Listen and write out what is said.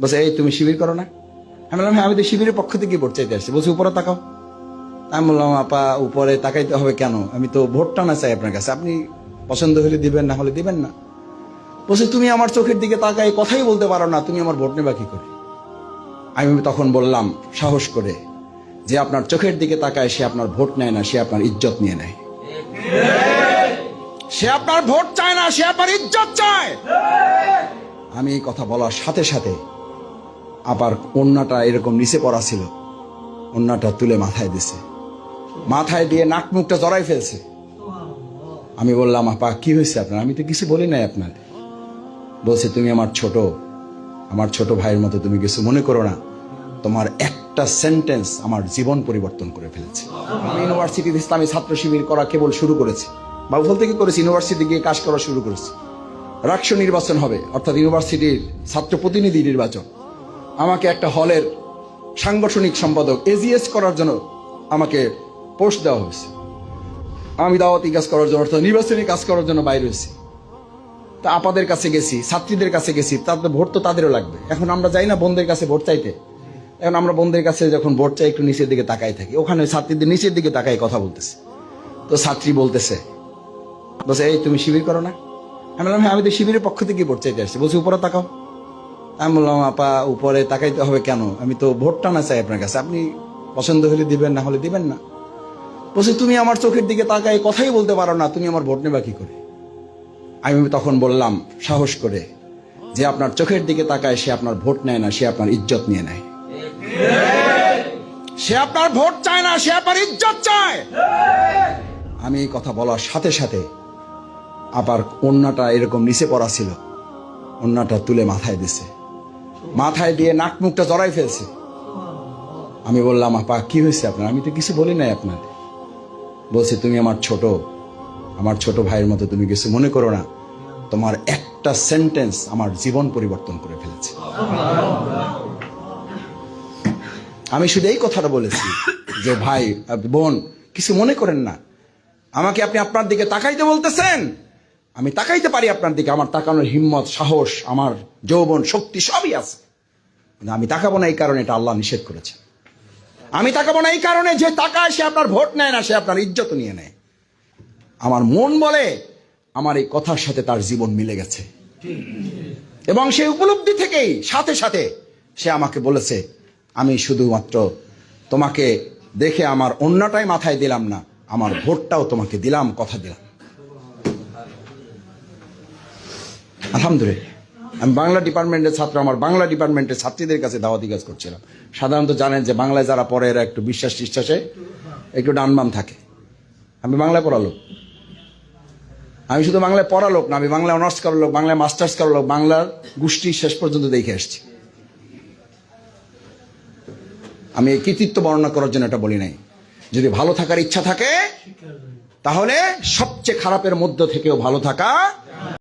বলছে এই তুমি শিবির করো না। আমি বললাম হ্যাঁ আমি তো শিবিরের পক্ষ থেকে ভোট চাইতে আসছি। বলছি, উপরে তাকাও। আমি বললাম, আপা, উপরে তাকাইতে হবে কেন? আমি তো ভোটটা না চাই আপনার কাছে। আপনি পছন্দ হলে দিবেন, না হলে দিবেন না। বলছে, তুমি আমার চোখের দিকে তাকাই কথাই বলতে পারো না, তুমি আমার ভোট নেবা কি করে? আমি তখন বললাম, সাহস করে যে আপনার চোখের দিকে তাকায়, সে আপনার ভোট নেয় না, সে আপনার ইজ্জত নিয়ে নেয়। সে আপনার ভোট চায় না, সে আপনার ইজ্জত চায়। আমি এই কথা বলার সাথে সাথে আবার অন্যটা এরকম নিচে পড়া ছিল। অন্যটা তুলে মাথায় দিছে। মাথায় দিয়ে নাক মুখটা জড়াই ফেলছে। আমি বললাম, আপা, কি হয়েছে আপনার? আমি তো কিছু বলি নাই আপনার। বলছে, তুমি আমার ছোট। আমার ছোট ভাইয়ের মতো তুমি কিছু মনে করো না। তোমার একটা সেন্টেন্স আমার জীবন পরিবর্তন করে ফেলেছে। আমি ইউনিভার্সিটিতে ইসলামী ছাত্র শিবির করা কেবল শুরু করেছি। বাবুফল থেকে করেছি? ইউনিভার্সিটি গিয়ে কাজ করা শুরু করেছি। রাষ্ট্র নির্বাচন হবে, অর্থাৎ ইউনিভার্সিটির ছাত্র প্রতিনিধি নির্বাচন। আমাকে একটা হলের সাংগঠনিক সম্পাদক এজিএস করার জন্য আমাকে পোস্ট দেওয়া হয়েছে। আমি দাওয়াতি কাজ করার জন্য অর্থাৎ নির্বাচনী কাজ করার জন্য বাইরে হয়েছি। তা আপাদের কাছে গেছি, ছাত্রীদের কাছে গেছি তাদের ভোট তো তাদেরও লাগবে। এখন আমরা যাই না বোনদের কাছে ভোট চাইতে। এখন আমরা বোনদের কাছে যখন ভোট চাই, একটু নিচের দিকে তাকাই থাকি। ওখানে ছাত্রীদের নিচের দিকে তাকাই কথা বলতেছে। তো ছাত্রী বলতেছে, বলছে, এই তুমি শিবির করো না? আমি বললাম হ্যাঁ আমি তো শিবিরের পক্ষ থেকে ভোট চাইতে আসছি। বলছি, উপরে তাকাও। আমি বললাম, আপা, উপরে তাকাইতে হবে কেন? আমি তো ভোটটা না চাই আপনার কাছে। আপনি পছন্দ হলে দিবেন, না হলে দিবেন না। বলছে, তুমি আমার চোখের দিকে তাকাই কথাই বলতে পারো না, তুমি আমার ভোট নেবা কি করে? আমি তখন বললাম, সাহস করে যে আপনার চোখের দিকে তাকায় সে আপনার ভোট নেয় না, সে আপনার ইজ্জত নিয়ে নেয়। সে আপনার ভোট চায় না, সে আপনার ইজ্জত চায়। আমি এই কথা বলার সাথে সাথে আবার অন্যটা এরকম নিচে পড়া ছিল, অন্যটা তুলে মাথায় দিছে। মাথায় দিয়ে নাক মুখটা জড়াই ফেলছে। আমি বললাম, আপা, কি হয়েছে আপনার? আমি তো কিছু বলি নাই আপনার। বলছে, তুমি আমার ছোট আমার ছোট ভাইয়ের মতো তুমি কিছু মনে করো না। তোমার একটা সেন্টেন্স আমার জীবন পরিবর্তন করে ফেলেছে। আমি শুধু এই কথাটা বলেছি যে, ভাই, বোন, কিছু মনে করেন না। আমাকে আপনি আপনার দিকে তাকাইতে বলতেছেন। আমি তাকাইতে পারি আপনার দিকে। আমার তাকানোর হিম্মত, সাহস, আমার যৌবন, শক্তি সবই আছে। কিন্তু আমি তাকাবো না এই কারণে, এটা আল্লাহ নিষেধ করেছে আমি তাকাবো না এই কারণে যে তাকায় সে আপনার ভোট নেয় না, সে আপনার ইজ্জত নিয়ে নেয়। আমার মন বলে, আমার এই কথার সাথে তার জীবন মিলে গেছে। এবং সেই উপলব্ধি থেকেই, সাথে সাথে সে আমাকে বলেছে, আমি শুধুমাত্র তোমাকে দেখে আমার অন্যটাই মাথায় দিলাম না, আমার ভোটটাও তোমাকে দিলাম, কথা দিলাম। আলহামদুলিল্লাহ। আমি বাংলা ডিপার্টমেন্টের ছাত্র, আমার বাংলা ডিপার্টমেন্টের ছাত্রীদের কাছে দাওয়াতি কাজ করছিলাম। সাধারণত জানেন যে বাংলায় যারা পড়ে এরা একটু বিশ্বাস টিশ্বাসে একটু ডানবাম থাকে। আমি বাংলায় পড়ালো আমি শুধু বাংলায় পড়া লোক না, আমি বাংলায় অনার্স করার লোক, বাংলায় মাস্টার্স করার লোক, বাংলার গোষ্ঠী শেষ পর্যন্ত দেখে আসছি আমি এই কৃতিত্ব বর্ণনা করার জন্য এটা বলি নাই। যদি ভালো থাকার ইচ্ছা থাকে, তাহলে সবচেয়ে খারাপের মধ্য থেকেও ভালো থাকা